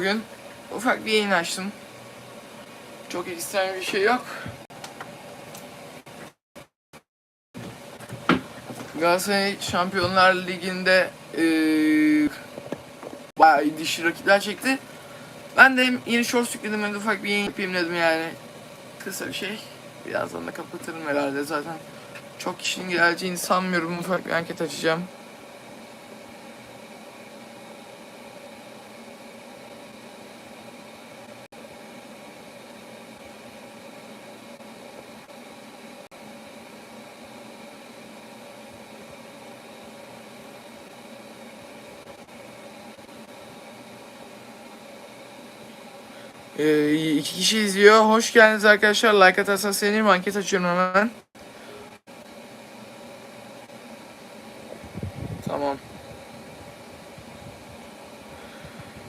Bugün ufak bir yayın açtım. Çok ekstrem bir şey yok. Galatasaray Şampiyonlar Ligi'nde eee bayağı dişli rakipler çekti. Ben de yeni shorts yükledim hem de ufak bir yayın yapayım dedim yani. Kısa bir şey. Birazdan da kapatırım herhalde zaten. Çok kişinin geleceğini sanmıyorum. Ufak bir anket açacağım. Ee, iki kişi izliyor. Hoş geldiniz arkadaşlar. Like atarsanız sevinirim. Anket açıyorum hemen. Tamam.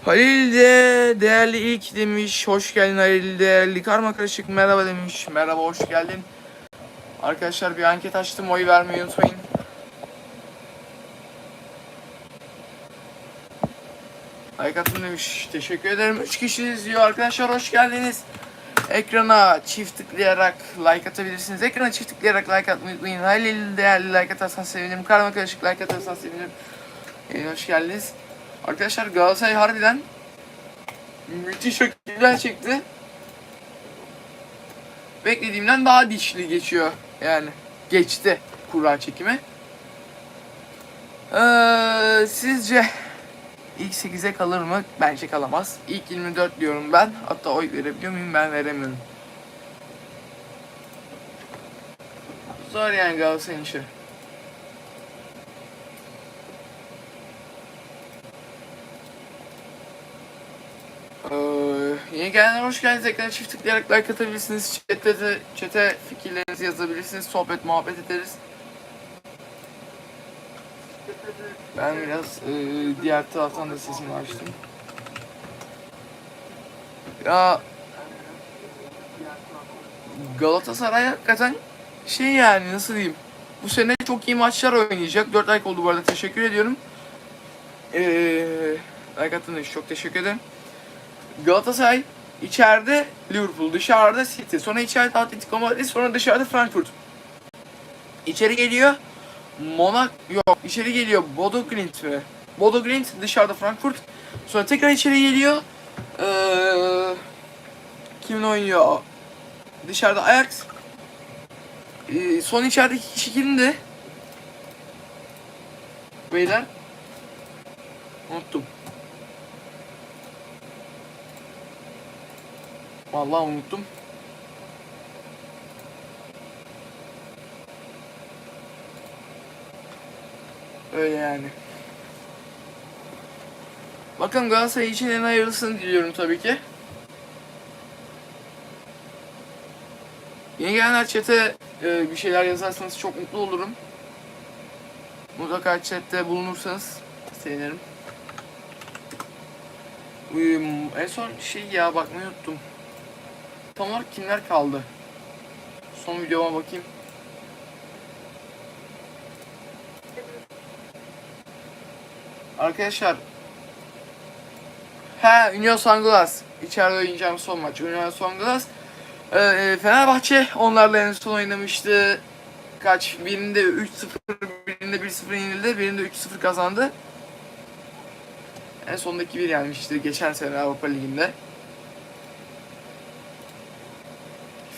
Halil de değerli ilk demiş. Hoş geldin Halil değerli. Karma karışık merhaba demiş. Merhaba hoş geldin. Arkadaşlar bir anket açtım. Oy vermeyi unutmayın. Like atın demiş. Teşekkür ederim. 3 kişi izliyor arkadaşlar. Hoş geldiniz. Ekrana çift tıklayarak like atabilirsiniz. Ekrana çift tıklayarak like atmayı unutmayın. Halil değerli like atarsan sevinirim. Karma karışık like atarsan sevinirim. Ee, hoş geldiniz. Arkadaşlar Galatasaray harbiden müthiş rakipler çekti. Beklediğimden daha dişli geçiyor. Yani geçti kura çekimi. Ee, sizce İlk 8'e kalır mı? Bence kalamaz. İlk 24 diyorum ben. Hatta oy verebiliyor muyum? Ben veremiyorum. Zor yani Galatasaray'ın işi. Ee, yeni gelenler hoş geldiniz. Ekrana çift tıklayarak like atabilirsiniz. Chat'te de, chat'e fikirlerinizi yazabilirsiniz. Sohbet, muhabbet ederiz. Ben biraz e, diğer taraftan da sesimi açtım. Ya Galatasaray hakikaten şey yani nasıl diyeyim. Bu sene çok iyi maçlar oynayacak. 4 like oldu bu arada teşekkür ediyorum. Eee like attığınız için çok teşekkür ederim. Galatasaray içeride Liverpool, dışarıda City, sonra içeride Atletico Madrid, sonra dışarıda Frankfurt. İçeri geliyor. Monak yok içeri geliyor Bodo Glimt mi? Bodo Glimt dışarıda Frankfurt. Sonra tekrar içeri geliyor. Ee, kimin oynuyor? Dışarıda Ajax. Ee, son içerideki kişi kimdi? Beyler. Unuttum. Vallahi unuttum. Öyle yani. Bakın Galatasaray için en hayırlısını diliyorum tabii ki. Yeni gelenler chat'e e, bir şeyler yazarsanız çok mutlu olurum. Mutlaka chat'te bulunursanız sevinirim. Uyum, en son şey ya bakmayı unuttum. Tam olarak kimler kaldı? Son videoma bakayım. Arkadaşlar. He Union Sanglas içeride oynayacağım son maç Union Sanglas ee, e, Fenerbahçe onlarla en son oynamıştı. Kaç? Birinde 3-0 birinde 1-0 yenildi birinde 3-0 kazandı. En sondaki bir yenmişti geçen sene Avrupa Ligi'nde.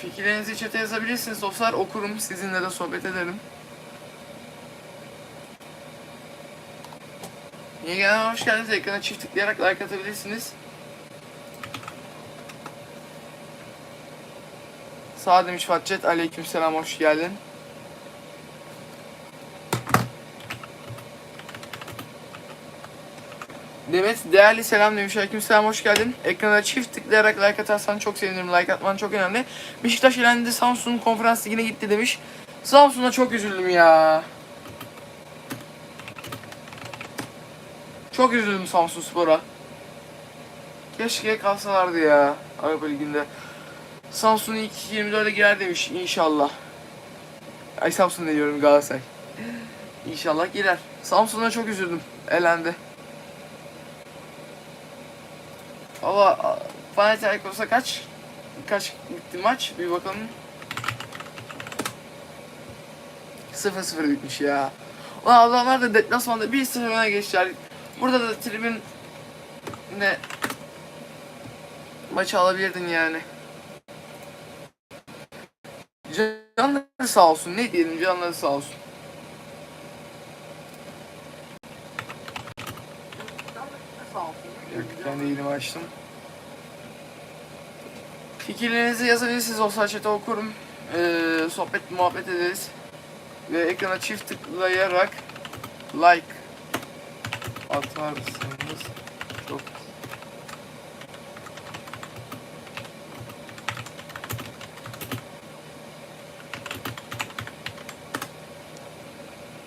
Fikirlerinizi chat'e yazabilirsiniz dostlar. Okurum sizinle de sohbet ederim Yeni gelenler hoş geldiniz. Ekrana çift tıklayarak like atabilirsiniz. Sağ demiş Fatcet. Aleyküm selam hoş geldin. Demet değerli selam demiş. Aleyküm selam hoş geldin. Ekrana çift tıklayarak like atarsan çok sevinirim. Like atman çok önemli. Beşiktaş elendi Samsun konferans ligine gitti demiş. Samsun'a çok üzüldüm ya. Çok üzüldüm Samsun Spor'a. Keşke kalsalardı ya Avrupa Ligi'nde. Samsun ilk 24'e girer demiş inşallah. Ay Samsun diyorum Galatasaray. İnşallah girer. Samsun'a çok üzüldüm. Elendi. Valla Panathinaikos'a kaç? Kaç bitti maç? Bir bakalım. 0-0 bitmiş ya. Ulan adamlar da deplasmanda 1-0 öne geçtiler. Burada da tribün ne maçı alabilirdin yani. Canları sağ olsun. Ne diyelim canları sağ olsun. Yok, ben de yeni açtım. Fikirlerinizi yazabilirsiniz. O chat'e okurum. Ee, sohbet muhabbet ederiz. Ve ekrana çift tıklayarak like atarsanız çok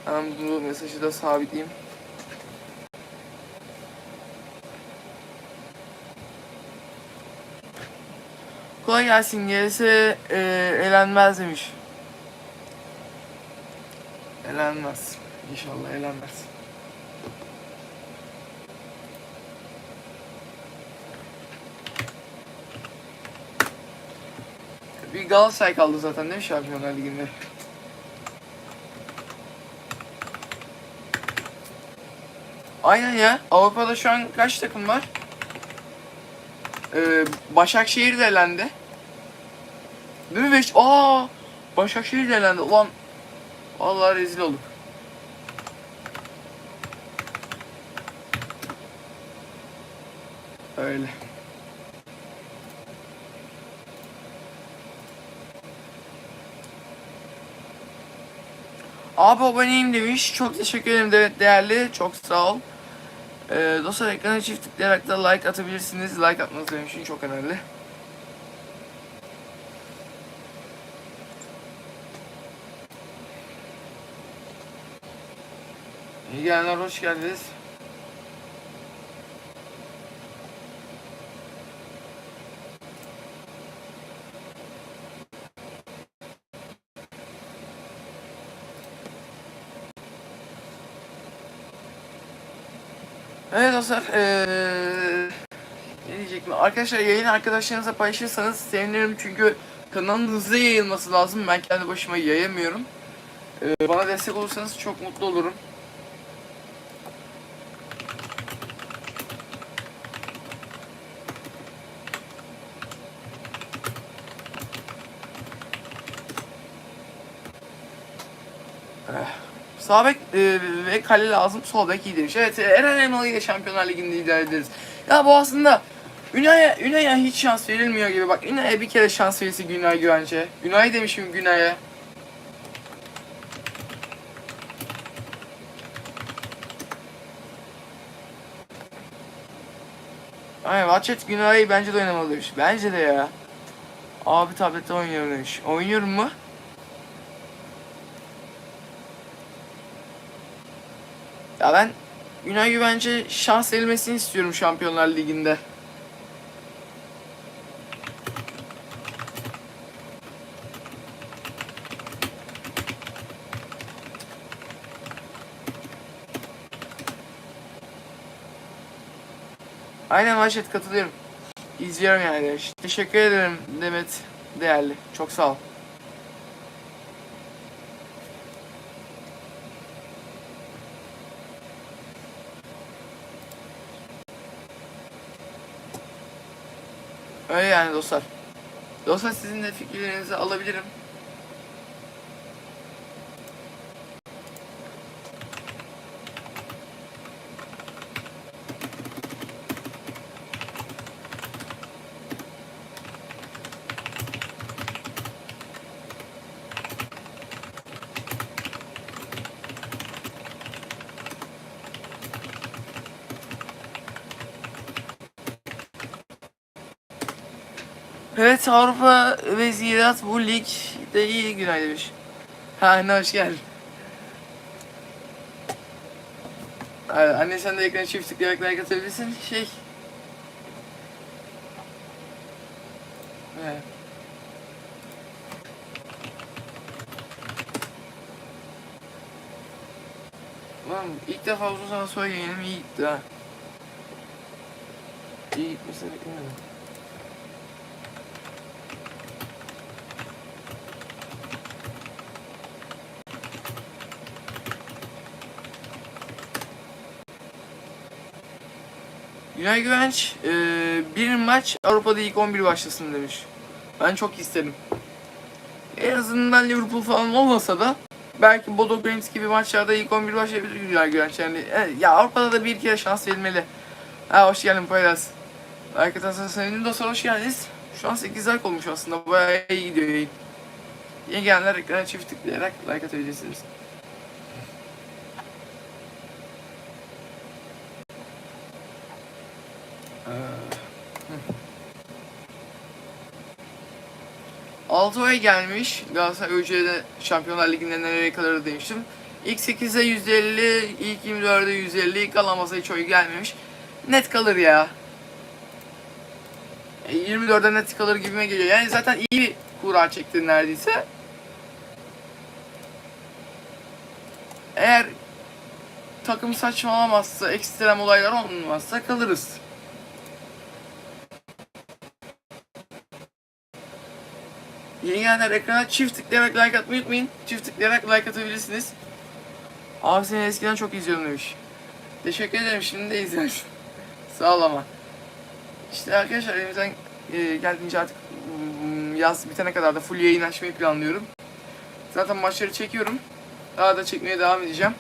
Ben bu mesajı da sabitleyeyim. Kolay gelsin. Gerisi e, elenmez demiş. Elenmez. İnşallah elenmez. Bir Galatasaray kaldı zaten değil mi Şampiyonlar Ligi'nde? Aynen ya. Avrupa'da şu an kaç takım var? Ee, Başakşehir de elendi. Değil mi? Beş... Aa, Başakşehir de elendi. Ulan vallahi rezil olduk. Öyle. Abi aboneyim demiş. Çok teşekkür ederim evet değerli. Çok sağ ol. Ee, dostlar ekrana çift tıklayarak da like atabilirsiniz. Like atmanız benim için çok önemli. İyi gelenler hoş geldiniz. Evet dostlar, eee ne diyecektim? Arkadaşlar yayın arkadaşlarınızla paylaşırsanız sevinirim çünkü kanalın hızlı yayılması lazım. Ben kendi başıma yayamıyorum. Eee, bana destek olursanız çok mutlu olurum. Sağ bek e, ve kale lazım. Sol bek iyi demiş. Evet e, Eren Elmalı ile Şampiyonlar Ligi'nde idare ederiz. Ya bu aslında Ünay'a Ünay'a hiç şans verilmiyor gibi. Bak Ünay'a bir kere şans verirse Günay Güvence. Günay demişim Günay'a. Aynen Watchet Günay'ı bence de oynamalı demiş. Bence de ya. Abi tablette oynuyorum demiş. Oynuyorum mu? Ya ben Günay Güvence şans verilmesini istiyorum Şampiyonlar Ligi'nde. Aynen Maşet katılıyorum. İzliyorum yani. Teşekkür ederim Demet değerli. Çok sağ ol. Öyle yani dostlar. Dostlar sizin de fikirlerinizi alabilirim. Evet Avrupa ve Ziraat bu ligde iyi günay demiş. Ha ne hoş geldin. Anne sen de ekrana çift tıklayarak like atabilirsin. Şey. Evet. Lan ilk defa uzun zaman sonra yayınım iyi gitti ha. iyi gitmesini beklemiyordum. Günay Güvenç e, bir maç Avrupa'da ilk 11 başlasın demiş. Ben çok isterim. En azından Liverpool falan olmasa da belki Bodo Glimt gibi maçlarda ilk 11 başlayabilir Günay Güvenç. Yani e, ya Avrupa'da da bir kere şans verilmeli. Ha hoş geldin. Like atarsanız sevindim. Dostlar hoş geldiniz. Şu an 8 like olmuş aslında. Bayağı iyi gidiyor yayın. Yeni gelenler ekrana çift tıklayarak like atabilirsiniz. Altı ay gelmiş. Galatasaray ÖC'de Şampiyonlar Ligi'nde nereye kadar demiştim. İlk 8'e 150, ilk 24'e 150, ilk alan masaya hiç oy gelmemiş. Net kalır ya. E, 24'e net kalır gibime geliyor. Yani zaten iyi bir kura çekti neredeyse. Eğer takım saçmalamazsa, ekstrem olaylar olmazsa kalırız. Yeni gelenler ekrana çift tıklayarak like atmayı unutmayın. Çift tıklayarak like atabilirsiniz. Abi seni eskiden çok izliyordum demiş. Teşekkür ederim şimdi de izlersin. Sağ ol ama. İşte arkadaşlar elimizden e, geldiğince artık mm, yaz bitene kadar da full yayın açmayı planlıyorum. Zaten maçları çekiyorum. Daha da çekmeye devam edeceğim.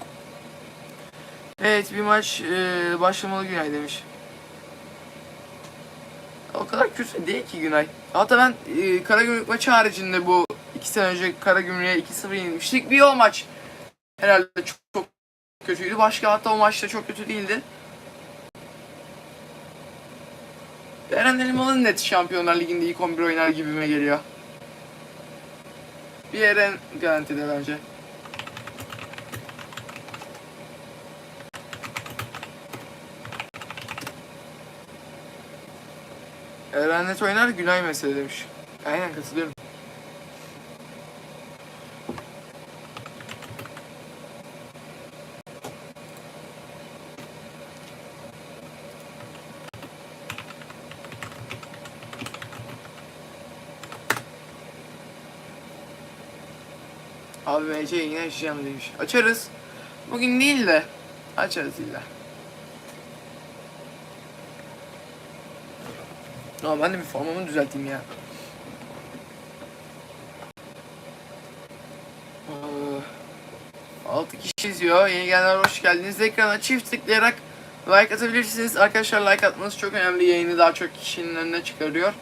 Evet bir maç e, başlamalı Günay demiş. O kadar kötü değil ki Günay. Hatta ben e, Karagümrük maçı haricinde bu iki sene önce Karagümrük'e 2-0 yenilmiştik. Bir o maç herhalde çok, çok kötüydü. Başka hatta o maçta çok kötü değildi. Eren Elmalı net Şampiyonlar Ligi'nde ilk 11 oynar gibime geliyor. Bir Eren garantide bence. Eren net oynar Günay mesele demiş. Aynen katılıyorum. Abi MC yine açacağım demiş. Açarız. Bugün değil de açarız illa. Ama ben de bir formamı düzelteyim ya. 6 kişi izliyor. Yeni gelenler hoş geldiniz. Ekrana çift tıklayarak like atabilirsiniz. Arkadaşlar like atmanız çok önemli. Yayını daha çok kişinin önüne çıkarıyor.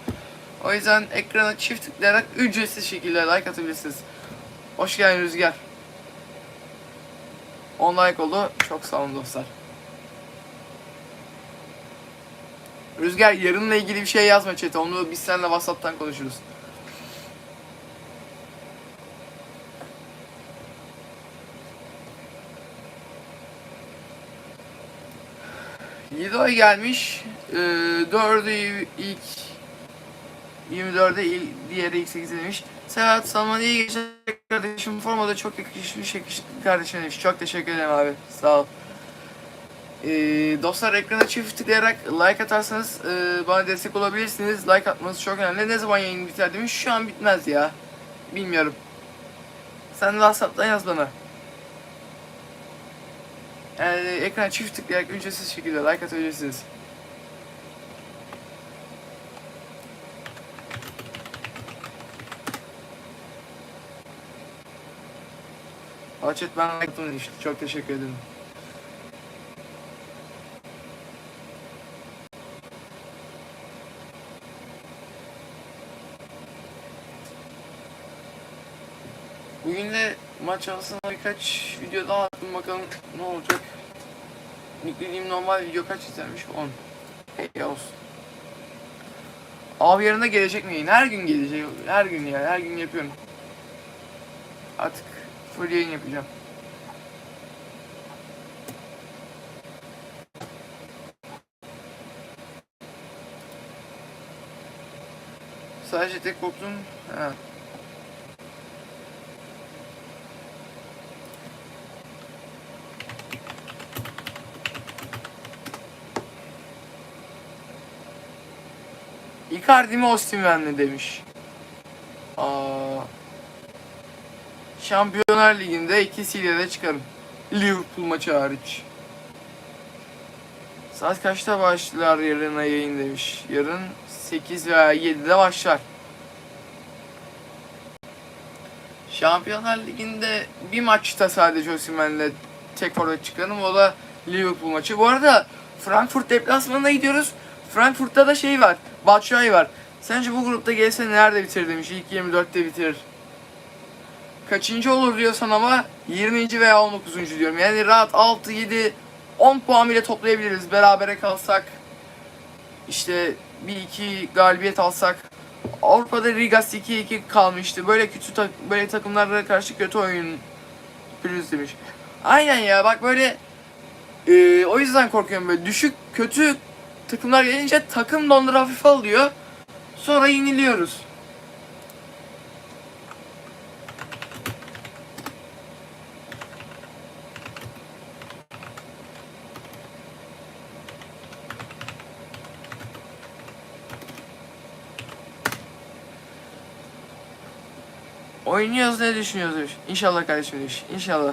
O yüzden ekrana çift tıklayarak ücretsiz şekilde like atabilirsiniz. Hoş geldin Rüzgar. 10 like oldu. Çok sağ olun dostlar. Rüzgar yarınla ilgili bir şey yazma chat'e. Onu biz seninle WhatsApp'tan konuşuruz. Ay gelmiş. Ee, dördü ilk 24'e il, diğeri ilk 8'e demiş. Seyahat Salman iyi geceler kardeşim. Formada çok yakışmış yakışıklı kardeşim demiş. Çok teşekkür ederim abi. Sağ ol. Ee, dostlar ekrana çift tıklayarak like atarsanız e, bana destek olabilirsiniz. Like atmanız çok önemli. Ne zaman yayın biter demiş. Şu an bitmez ya. Bilmiyorum. Sen WhatsApp'tan yaz bana. Yani ekrana çift tıklayarak ücretsiz şekilde like atabilirsiniz. Açet ben like attım demiş. Çok teşekkür ederim. Bugün de maç arasında birkaç video daha attım bakalım ne olacak. Yüklediğim normal video kaç izlenmiş? 10. Hey olsun. Abi yarın da gelecek mi? Her gün gelecek. Her gün ya. Her gün yapıyorum. Artık full yayın yapacağım. Sadece tek korktuğum... Ha. Icardi mi Osimhen mi demiş. Aa, Şampiyonlar Ligi'nde ikisiyle de çıkarım. Liverpool maçı hariç. Saat kaçta başlar yarına yayın demiş. Yarın 8 veya 7'de başlar. Şampiyonlar Ligi'nde bir maçta sadece Osimhen'le tek forvet çıkarım. O da Liverpool maçı. Bu arada Frankfurt deplasmanına gidiyoruz. Frankfurt'ta da şey var. Batshuayi var. Sence bu grupta gelse nerede bitirir demiş. İlk 24'te bitirir. Kaçıncı olur diyorsan ama 20. veya 19. diyorum. Yani rahat 6, 7, 10 puan bile toplayabiliriz. Berabere kalsak. işte bir iki galibiyet alsak. Avrupa'da Rigas 2-2 kalmıştı. Böyle kötü tak- böyle takımlara karşı kötü oyun yapıyoruz demiş. Aynen ya bak böyle e, o yüzden korkuyorum böyle düşük kötü takımlar gelince takım da onları alıyor. Sonra yeniliyoruz. Oynuyoruz ne düşünüyoruz demiş. İnşallah kardeşim demiş. İnşallah.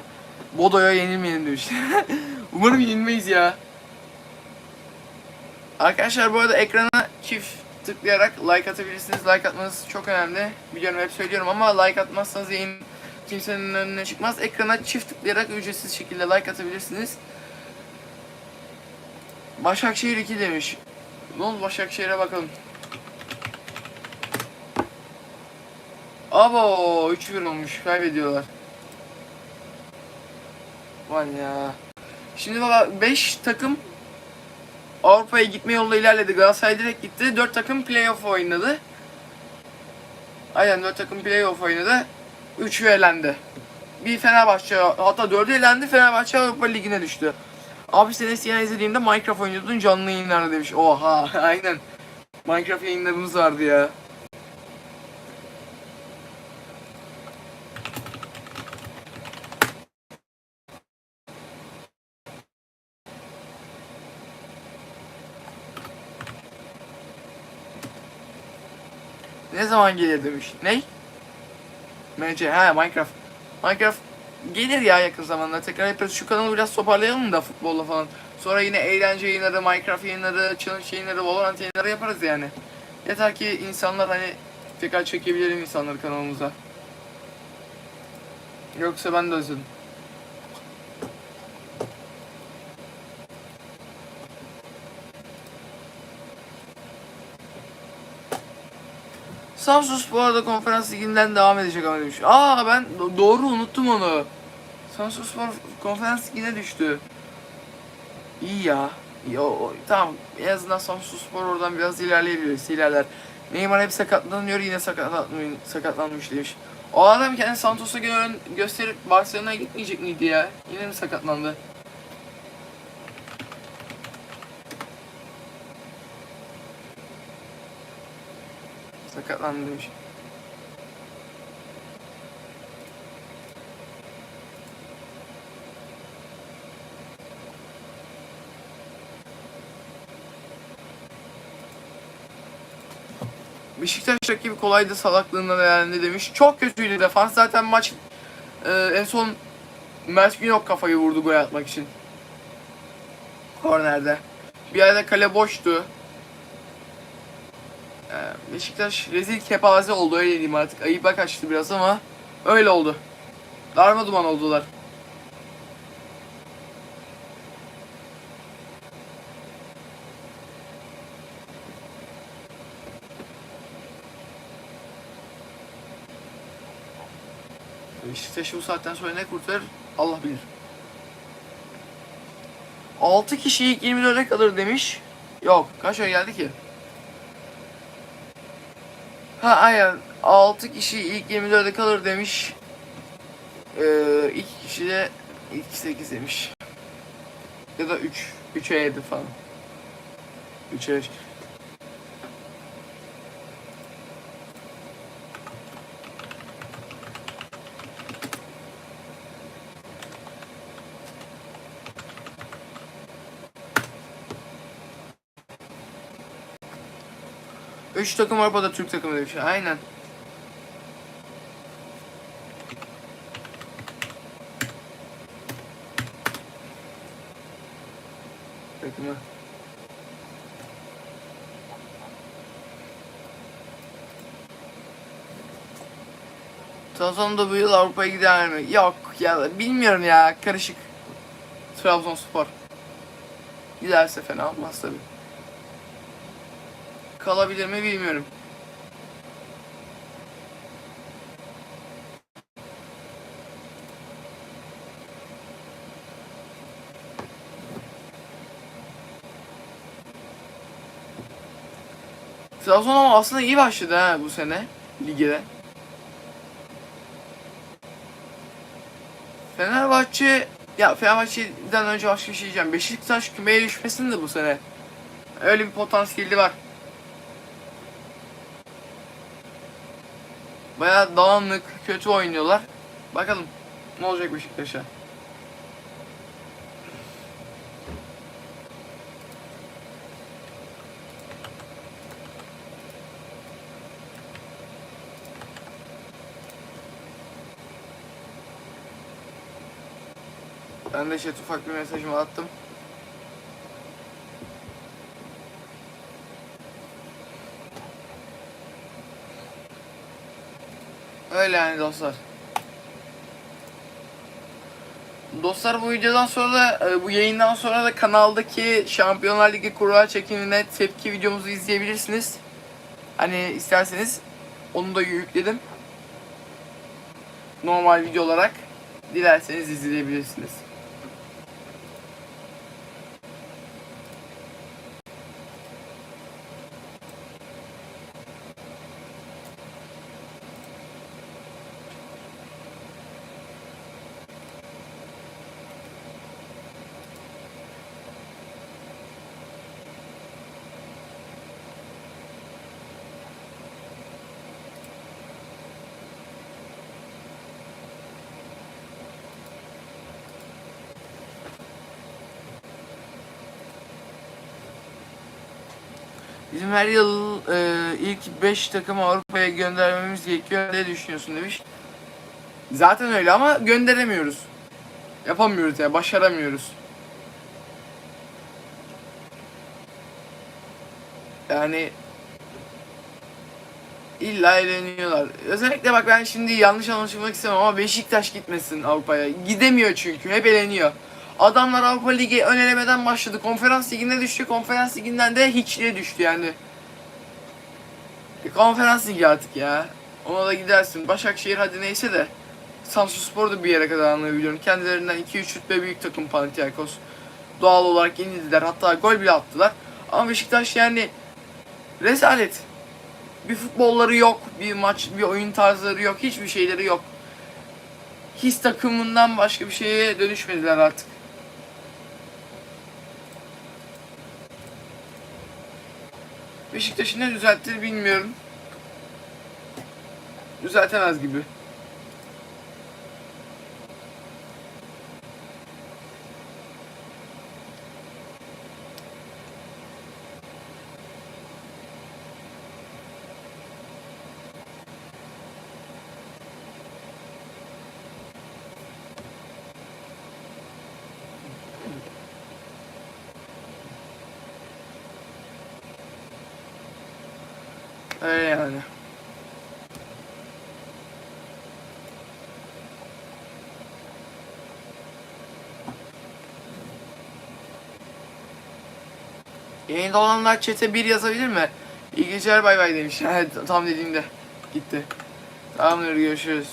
Bodo'ya yenilmeyelim demiş. Umarım yenilmeyiz ya. Arkadaşlar bu arada ekrana çift tıklayarak like atabilirsiniz. Like atmanız çok önemli. Biliyorum hep söylüyorum ama like atmazsanız yayın kimsenin önüne çıkmaz. Ekrana çift tıklayarak ücretsiz şekilde like atabilirsiniz. Başakşehir 2 demiş. Ne oldu Başakşehir'e bakalım. Abo 3-1 olmuş. Kaybediyorlar. Var ya. Şimdi baba 5 takım Avrupa'ya gitme yolunda ilerledi. Galatasaray direkt gitti. 4 takım playoff oynadı. Aynen 4 takım playoff oynadı. 3'ü elendi. Bir Fenerbahçe hatta 4'ü elendi. Fenerbahçe Avrupa Ligi'ne düştü. Abi sen eskiden izlediğimde Minecraft oynuyordun canlı yayınlarda demiş. Oha aynen. Minecraft yayınlarımız vardı ya. Zaman gelir demiş. Ney? MC. Ha Minecraft. Minecraft gelir ya yakın zamanda. Tekrar yaparız. Şu kanalı biraz toparlayalım da futbolla falan. Sonra yine eğlence yayınları, Minecraft yayınları, challenge yayınları, Valorant yayınları yaparız yani. Yeter ki insanlar hani tekrar çekebilelim insanları kanalımıza. Yoksa ben de özledim. Samsus bu arada konferans liginden devam edecek ama demiş. Aa ben do- doğru unuttum onu. Samsun Spor konferans ligine düştü. İyi ya. İyi, o, o- tamam en azından Samsun Spor oradan biraz ilerleyebilir. ilerler. Neymar hep sakatlanıyor yine sakatlanmış, sakatlanmış demiş. O adam kendi Santos'a gö- gösterip Barcelona'ya gitmeyecek miydi ya? Yine mi sakatlandı? Sakatlandı demiş. Beşiktaş rakibi kolaydı salaklığından elendi demiş. Çok kötüydü defans. Zaten maç e, en son Mert Günok kafayı vurdu gol atmak için. Kornerde. Bir yerde kale boştu. Beşiktaş rezil kepaze oldu öyle diyeyim artık. Ayıba kaçtı biraz ama öyle oldu. Darma duman oldular. Beşiktaş'ı bu saatten sonra ne kurtarır Allah bilir. 6 kişi ilk 24'e kalır demiş. Yok kaç ay geldi ki? Ha aynen 6 kişi ilk 24'e kalır demiş. Ee, 2 kişi de ilk 8 demiş. Ya da 3. 3'e 7 falan. 3'e 5. Üç takım Avrupa'da Türk takımı demiş. Aynen. Takımı. Trabzon da bu yıl Avrupa'ya gider mi? Yok ya bilmiyorum ya karışık. Trabzonspor. Giderse fena olmaz tabi. Kalabilir mi bilmiyorum. Trabzon ama aslında iyi başladı ha bu sene ligde. Fenerbahçe ya Fenerbahçe'den önce başka bir şey diyeceğim. Beşiktaş kümeye düşmesin de bu sene. Öyle bir potansiyeli var. Bayağı dağınık, kötü oynuyorlar. Bakalım ne olacak Beşiktaş'a. Ben de şey ufak bir mesajımı attım. Öyle yani dostlar. Dostlar bu videodan sonra da e, bu yayından sonra da kanaldaki Şampiyonlar Ligi kura çekimine tepki videomuzu izleyebilirsiniz. Hani isterseniz onu da yükledim. Normal video olarak dilerseniz izleyebilirsiniz. Her yıl e, ilk 5 takımı Avrupa'ya göndermemiz gerekiyor. Ne düşünüyorsun demiş. Zaten öyle ama gönderemiyoruz. Yapamıyoruz ya, başaramıyoruz. Yani illa eğleniyorlar. Özellikle bak ben şimdi yanlış anlaşılmak istemem ama Beşiktaş gitmesin Avrupa'ya. Gidemiyor çünkü. Hep eleniyor. Adamlar Avrupa Ligi ön elemeden başladı. Konferans ligine düştü. Konferans liginden de hiçliğe düştü yani. Konferans ligi artık ya. Ona da gidersin. Başakşehir hadi neyse de. Samsunspor da bir yere kadar anlayabiliyorum. Kendilerinden 2-3 rütbe büyük takım Panathinaikos. Doğal olarak yenildiler. Hatta gol bile attılar. Ama Beşiktaş yani rezalet. Bir futbolları yok. Bir maç, bir oyun tarzları yok. Hiçbir şeyleri yok. His takımından başka bir şeye dönüşmediler artık. Beşiktaş'ı ne düzelttir bilmiyorum. Düzeltemez gibi. Öyle yani. Yayında olanlar chat'e bir yazabilir mi? İyi geceler bay bay demiş. Tam dediğimde gitti. Tamamdır görüşürüz.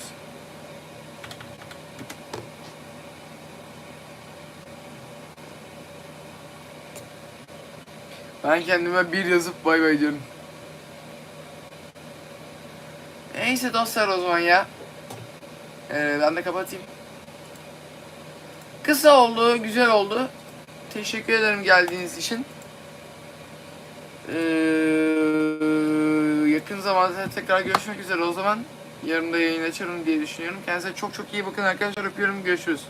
Ben kendime bir yazıp bay bay diyorum. Neyse dostlar o zaman ya. Ee, ben de kapatayım. Kısa oldu, güzel oldu. Teşekkür ederim geldiğiniz için. Ee, yakın zamanda tekrar görüşmek üzere o zaman. Yarın da yayın açarım diye düşünüyorum. Kendinize çok çok iyi bakın arkadaşlar. Öpüyorum. Görüşürüz.